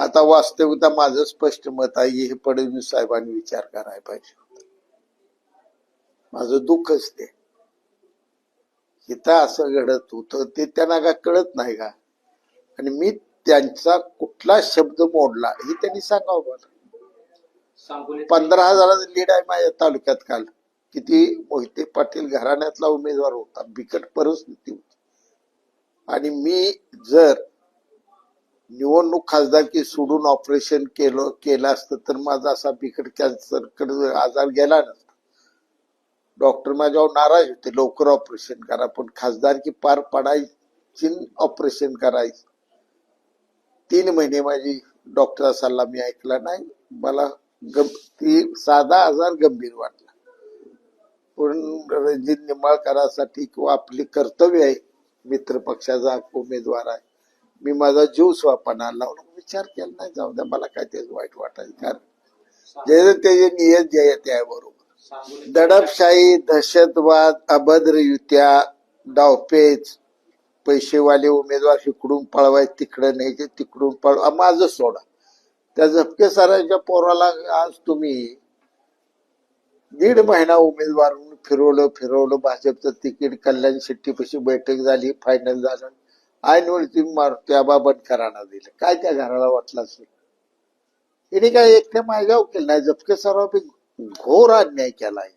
आता वास्तविकता माझं स्पष्ट मत आहे हे फडणवीस साहेबांनी विचार करायला पाहिजे माझं दुःखच ते. इथं असं घडत होतं ते त्यांना का कळत नाही का? आणि मी त्यांचा कुठला शब्द मोडला हे त्यांनी सांगावं मला. पंधरा हजाराचं लीड आहे माझ्या तालुक्यात काल. किती मोहिते पाटील घराण्यातला उमेदवार होता बिकट परिस्थिती होती. आणि मी जर निवडणूक खासदारकी सोडून ऑपरेशन केलं केलं असतं तर माझा असा बिकट कॅन्सरकडे आजार गेला नसता. डॉक्टर माझ्यावर नाराज होते लवकर ऑपरेशन करा पण खासदारकी पार पडायची ऑपरेशन करायची. तीन महिने माझी डॉक्टरचा सल्ला मी ऐकला नाही मला गं- ती साधा आजार गंभीर वाटला. पण रणजित निंबाळकरासाठी किंवा आपली कर्तव्य आहे मित्र पक्षाचा उमेदवार आहे. मी माझा जीव स्वपणा लावून विचार केला नाही जाऊ द्या मला काय तेच वाईट वाटायचं कारण. जे त्याचे नियत जे आहे ते आहे बरोबर. दडपशाही दहशतवाद अभद्र युत्या डावपेच पैसेवाले उमेदवार इकडून पळवायचे तिकडं न्यायचे तिकडून पळवा माझं सोडा. त्या झपके सरांच्या पोराला आज तुम्ही दीड महिना उमेदवार फिरवलं फिरवलं भाजपचं तिकीट कल्याण शेट्टीपाशी बैठक झाली फायनल झालं. ऐनवरती मारुती बंद करायला दिलं. काय त्या घराला वाटलं असेल? हिने काय एकट्या माझ्या केलं नाही? झपके सराव घोर अन्याय केलाय.